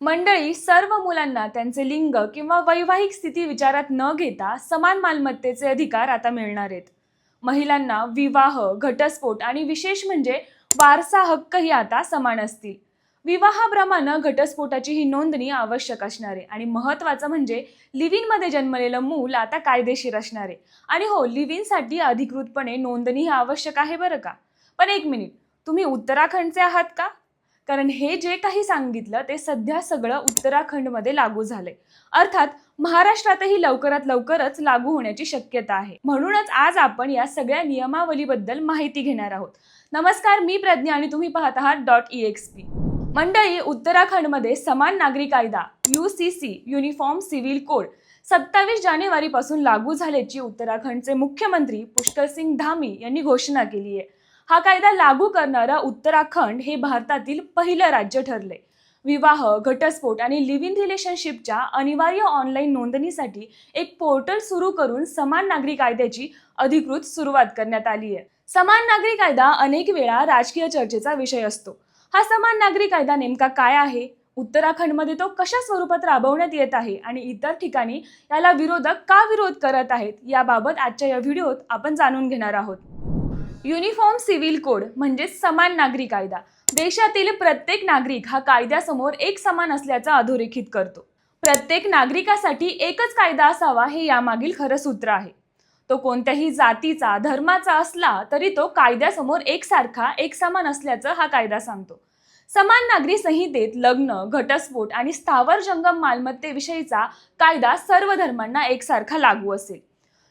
मंडळी सर्व मुलांना त्यांचे लिंग किंवा वैवाहिक स्थिती विचारात न घेता समान मालमत्तेचे अधिकार आता मिळणार आहेत. महिलांना विवाह घटस्फोट आणि विशेष म्हणजे वारसा हक्कही आता समान असतील. विवाहाप्रमाणे घटस्फोटाची ही नोंदणी आवश्यक असणार आहे आणि महत्त्वाचं म्हणजे लिव्हिनमध्ये जन्मलेलं मूल आता कायदेशीर असणार आहे. आणि हो लिव्हिनसाठी अधिकृतपणे नोंदणी ही आवश्यक आहे बरं का? पण एक मिनिट तुम्ही उत्तराखंडचे आहात का? कारण हे जे काही सांगितलं ते सध्या सगळं उत्तराखंडमध्ये लागू झालंय. अर्थात महाराष्ट्रातही लवकरात लवकरच लागू होण्याची शक्यता आहे. म्हणूनच आज आपण या सगळ्या नियमावलीबद्दल माहिती घेणार आहोत. नमस्कार मी प्रज्ञा आणि तुम्ही पाहत आहात डॉट ई एक्स पी मंडळी उत्तराखंडमध्ये समान नागरी कायदा U C C uniform civil code सत्तावीस जानेवारी पासून लागू झाल्याची उत्तराखंडचे मुख्यमंत्री पुष्कर सिंग धामी यांनी घोषणा केली आहे. हा कायदा लागू करणारा उत्तराखंड हे भारतातील पहिलं राज्य ठरलंय. विवाह घटस्फोट आणि लिव्ह इन रिलेशनशिपच्या अनिवार्य ऑनलाईन नोंदणीसाठी एक पोर्टल सुरू करून समान नागरी कायद्याची अधिकृत सुरुवात करण्यात आली आहे. समान नागरी कायदा अनेक वेळा राजकीय चर्चेचा विषय असतो. हा समान नागरी कायदा नेमका काय आहे? उत्तराखंडमध्ये तो कशा स्वरूपात राबवण्यात येत आहे आणि इतर ठिकाणी याला विरोधक का विरोध करत आहेत? याबाबत आजच्या या व्हिडिओत आपण जाणून घेणार आहोत. युनिफॉर्म सिव्हिल कोड म्हणजे समान नागरी कायदा. देशातील प्रत्येक नागरिक हा कायद्यासमोर एक समान असल्याचा अधोरेखित करतो. प्रत्येक नागरिकासाठी एकच कायदा असावा हे यामागील खरं सूत्र आहे. तो कोणत्याही जातीचा धर्माचा असला तरी तो कायद्यासमोर एकसारखा एक समान असल्याचं हा कायदा सांगतो. समान नागरी संहितेत लग्न घटस्फोट आणि स्थावर जंगम मालमत्तेविषयीचा कायदा सर्व धर्मांना एकसारखा लागू असेल.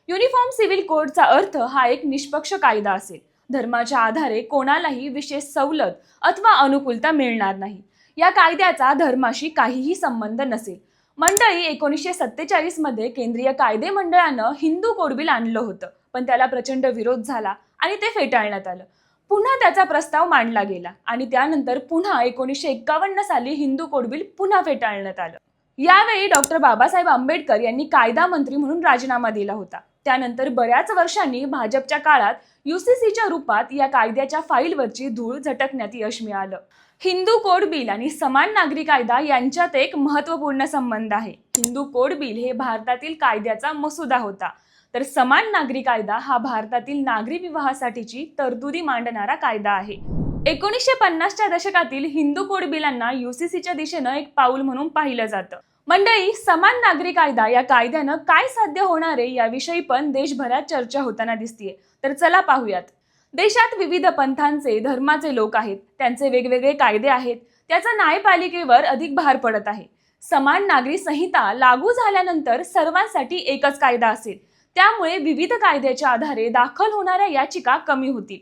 युनिफॉर्म सिव्हिल कोडचा अर्थ हा एक निष्पक्ष कायदा असेल. धर्माच्या आधारे कोणालाही विशेष सवलत अथवा अनुकूलता मिळणार नाही. या कायद्याचा धर्माशी काहीही संबंध नसेल. मंडळी एकोणीसशे सत्तेचाळीसमध्ये केंद्रीय कायदे मंडळानं हिंदू कोड बिल आणलं होतं पण त्याला प्रचंड विरोध झाला आणि ते फेटाळण्यात आलं. पुन्हा त्याचा प्रस्ताव मांडला गेला आणि त्यानंतर पुन्हा एकोणीसशे एक्कावन्न साली हिंदू कोड बिल पुन्हा फेटाळण्यात आलं. यावेळी डॉक्टर बाबासाहेब आंबेडकर यांनी कायदा मंत्री म्हणून राजीनामा दिला होता. त्यानंतर बऱ्याच वर्षांनी भाजपच्या काळात युसीसीच्या रूपात या कायद्याच्या फाईलवरची धूळ झटकण्यात यश मिळालं. हिंदू कोड बिल आणि समान नागरी कायदा यांच्यात एक महत्त्वपूर्ण संबंध आहे. हिंदू कोड बिल हे भारतातील कायद्याचा मसुदा होता. तर समान नागरी कायदा हा भारतातील नागरी विवाहासाठीची तरतुदी मांडणारा कायदा आहे. एकोणीसशे पन्नासच्या दशकातील हिंदू कोड बिलांना युसीसीच्या दिशेनं एक पाऊल म्हणून पाहिलं जातं. मंडळी समान नागरी कायदा या कायद्यानं काय साध्य होणार आहे याविषयी पण देशभरात चर्चा होताना दिसतीये. तर चला पाहूयात. देशात विविध पंथांचे धर्माचे लोक आहेत. त्यांचे वेगवेगळे कायदे आहेत. त्याचा न्यायपालिकेवर अधिक भार पडत आहे. समान नागरी संहिता लागू झाल्यानंतर सर्वांसाठी एकच कायदा असेल. त्यामुळे विविध कायद्याच्या आधारे दाखल होणाऱ्या याचिका कमी होतील.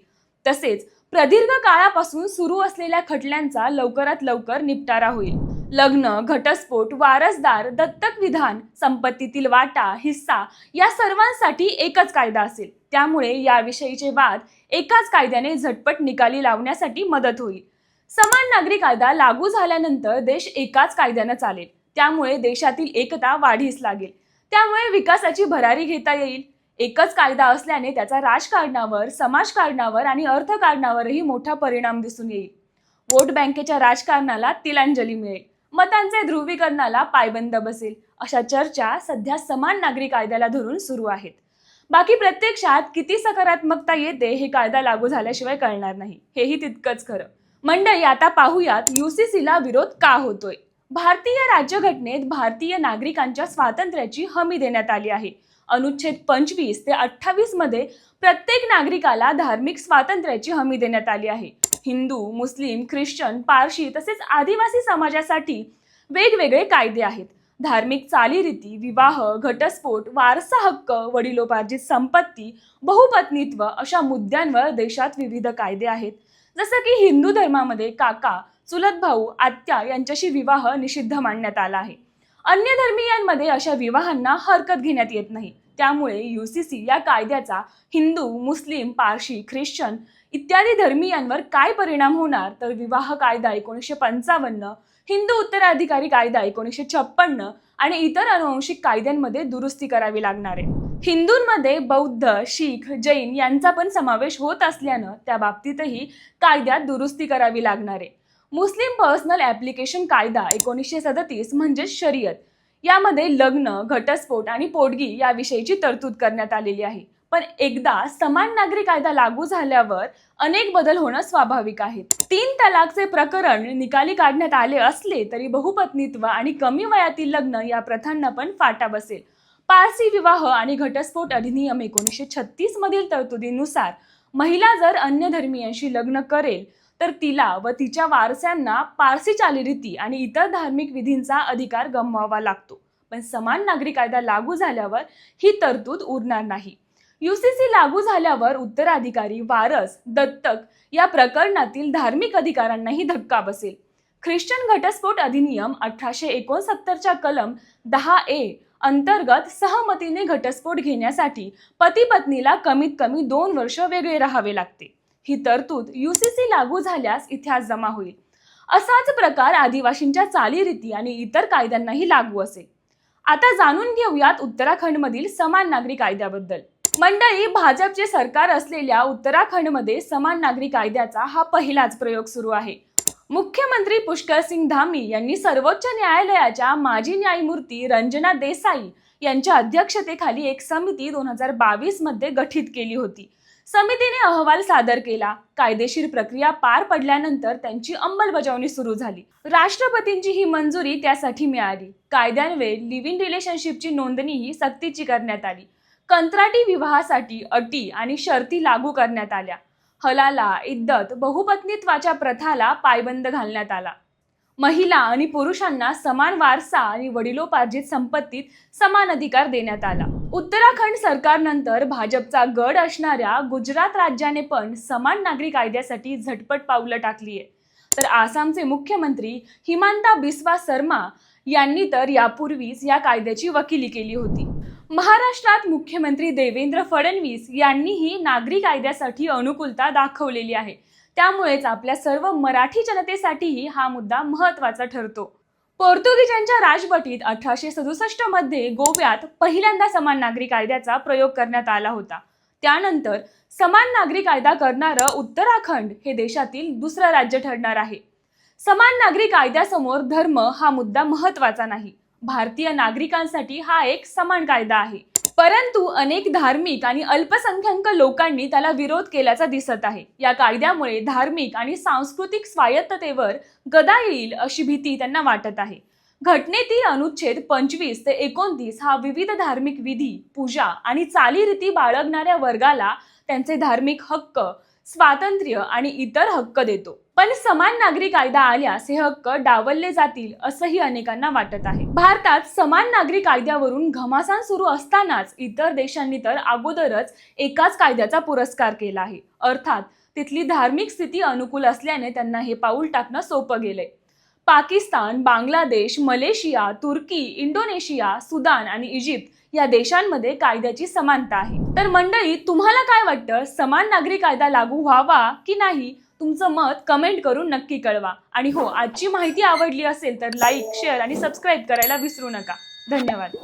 तसेच प्रदीर्घ काळापासून सुरू असलेल्या खटल्यांचा लवकरात लवकर निपटारा होईल. लग्न घटस्फोट वारसदार दत्तक विधान संपत्तीतील वाटा हिस्सा या सर्वांसाठी एकच कायदा असेल. त्यामुळे याविषयीचे वाद एकाच कायद्याने झटपट निकाली लावण्यासाठी मदत होईल. समान नागरी कायदा लागू झाल्यानंतर देश एकाच कायद्यानं चालेल. त्यामुळे देशातील एकता वाढीस लागेल. त्यामुळे विकासाची भरारी घेता येईल. एकच कायदा असल्याने त्याचा राजकारणावर समाजकारणावर आणि अर्थकारणावरही मोठा परिणाम दिसून येईल. वोट बँकेच्या राजकारणाला तिलांजली मिळेल. मतांचे ध्रुवीकरणाला पायबंद बसेल. अशा चर्चा सध्या समान नागरी कायद्याला धरून सुरू आहेत. बाकी प्रत्यक्षात किती सकारात्मकता येते हे कायदा लागू झाल्याशिवाय कळणार नाही. हेही तितकंच खरं. मंडळी आता पाहूयात युसीसीला विरोध का होतोय? भारतीय राज्यघटनेत भारतीय नागरिकांच्या स्वातंत्र्याची हमी देण्यात आली आहे. अनुच्छेद पंचवीस ते अठ्ठावीसमध्ये प्रत्येक नागरिकाला धार्मिक स्वातंत्र्याची हमी देण्यात आली आहे. हिंदू मुस्लिम ख्रिश्चन पारशी तसेच आदिवासी समाजासाठी वेगवेगळे कायदे आहेत. धार्मिक चालीरीती विवाह घटस्फोट वारसा हक्क वडिलोपार्जित संपत्ती बहुपत्नीत्व अशा मुद्द्यांवर देशात विविध कायदे आहेत. जसं की हिंदू धर्मामध्ये काका चुलत भाऊ आत्या यांच्याशी विवाह निषिद्ध मानण्यात आला आहे. अन्य धर्मियांमध्ये अशा विवाहांना हरकत घेण्यात येत नाही. त्यामुळे युसीसी या कायद्याचा हिंदू मुस्लिम पारशी ख्रिश्चन इत्यादी धर्मियांवर काय परिणाम होणार? तर विवाह कायदा एकोणीसशे पंचावन्न हिंदू उत्तराधिकारी कायदा एकोणीसशे छप्पन्न आणि इतर अनुवंशिक कायद्यांमध्ये दुरुस्ती करावी लागणार आहे. हिंदूंमध्ये बौद्ध शीख जैन यांचा पण समावेश होत असल्यानं त्या बाबतीतही कायद्यात दुरुस्ती करावी लागणार आहे. मुस्लिम पर्सनल ॲप्लिकेशन कायदा एकोणीसशे सदतीस म्हणजेच शरीयत. यामध्ये लग्न घटस्फोट आणि पोटगी याविषयीची तरतूद करण्यात आलेली आहे. पण एकदा समान नागरी कायदा लागू झाल्यावर अनेक बदल होणं स्वाभाविक आहे. तीन तलाकचे प्रकरण निकाली काढण्यात आले असले तरी बहुपत्नीत्व आणि कमी वयातील लग्न या प्रथांना पण फाटा बसेल. पारसी विवाह आणि घटस्फोट अधिनियम एकोणीसशे छत्तीस मधील तरतुदीनुसार महिला जर अन्य धर्मियांशी लग्न करेल तर तिला व तिच्या वारसांना पारसी चालीरीती आणि इतर धार्मिक विधींचा अधिकार गमवावा लागतो. पण समान नागरी कायदा लागू झाल्यावर ही तरतूद उरणार नाही. युसीसी लागू झाल्यावर उत्तराधिकारी वारस दत्तक या प्रकरणातील धार्मिक अधिकारांनाही धक्का बसेल. ख्रिश्चन घटस्फोट अधिनियम अठराशे एकोणसत्तरच्या कलम दहा ए अंतर्गत सहमतीने घटस्फोट घेण्यासाठी पती पत्नीला कमीत कमी दोन वर्ष वेगळे राहावे लागते. ही तरतूद युसीसी लागू झाल्यास इतिहास जमा होईल. असाच प्रकार आदिवासींच्या चालीरीती आणि इतर कायद्यांनाही लागू असेल. आता जाणून घेऊयात उत्तराखंडमधील समान नागरी कायद्याबद्दल. मंडळी भाजपचे सरकार असलेल्या उत्तराखंडमध्ये समान नागरी कायद्याचा हा पहिलाच प्रयोग सुरू आहे. मुख्यमंत्री पुष्कर सिंग धामी यांनी सर्वोच्च न्यायालयाच्या माजी न्यायमूर्ती रंजना देसाई यांच्या अध्यक्षतेखाली एक समिती दोन हजार बावीसमध्ये गठीत केली होती. समितीने अहवाल सादर केला. कायदेशीर प्रक्रिया पार पडल्यानंतर त्यांची अंमलबजावणी सुरू झाली. राष्ट्रपतींची ही मंजुरी त्यासाठी मिळाली. कायद्यान्वये लिव्ह इन रिलेशनशिपची नोंदणीही सक्तीची करण्यात आली. कंत्राटी विवाहासाठी अटी आणि शर्ती लागू करण्यात आल्या. हलाला इद्दत बहुपत्नीत्वाच्या प्रथाला पायबंद घालण्यात आला. महिला आणि पुरुषांना समान वारसा आणि वडिलोपार्जित संपत्तीत समान अधिकार देण्यात आला. उत्तराखंड सरकारनंतर भाजपचा गड असणाऱ्या गुजरात राज्याने पण समान नागरी कायद्यासाठी झटपट पावलं टाकली आहे तर आसामचे मुख्यमंत्री हिमांता बिस्वा शर्मा यांनी तर यापूर्वीच या कायद्याची वकिली केली होती. महाराष्ट्रात मुख्यमंत्री देवेंद्र फडणवीस यांनीही नागरी कायद्यासाठी अनुकूलता दाखवलेली आहे. त्यामुळेच आपल्या सर्व मराठी जनतेसाठीही हा मुद्दा महत्त्वाचा ठरतो. पोर्तुगीजांच्या राजवटीत अठराशे सदुसष्टमध्ये गोव्यात पहिल्यांदा समान नागरी कायद्याचा प्रयोग करण्यात आला होता. त्यानंतर समान नागरी कायदा करणारं उत्तराखंड हे देशातील दुसरं राज्य ठरणार आहे. समान नागरी कायद्यासमोर धर्म हा मुद्दा महत्त्वाचा नाही. भारतीय नागरिकांसाठी हा एक समान कायदा आहे. परंतु अनेक धार्मिक आणि अल्पसंख्याक लोकांनी त्याला विरोध केल्याचा दिसत आहे. या कायद्यामुळे धार्मिक आणि सांस्कृतिक स्वायत्ततेवर गदा येईल अशी भीती त्यांना वाटत आहे. घटनेतील अनुच्छेद पंचवीस ते एकोणतीस हा विविध धार्मिक विधी पूजा आणि चालीरीती बाळगणाऱ्या वर्गाला त्यांचे धार्मिक हक्क स्वातंत्र्य आणि इतर हक्क देतो. पण समान नागरी कायदा आल्यास हे हक्क डावलले जातील असंही अनेकांना वाटत आहे. भारतात समान नागरी कायद्यावरून घमासान सुरू असतानाच इतर देशांनी तर अगोदरच एकाच कायद्याचा पुरस्कार केला आहे. अर्थात तिथली धार्मिक स्थिती अनुकूल असल्याने त्यांना हे पाऊल टाकणं सोपं गेलंय. पाकिस्तान बांगलादेश मलेशिया तुर्की इंडोनेशिया सुदान आणि इजिप्त या देशांमध्ये कायद्याची समानता आहे. तर मंडळी तुम्हाला काय वाटतं? समान नागरी कायदा लागू व्हावा की नाही? तुमचं मत कमेंट करून नक्की कळवा. आणि हो आजची माहिती आवडली असेल तर लाईक शेअर आणि सबस्क्राईब करायला विसरू नका. धन्यवाद.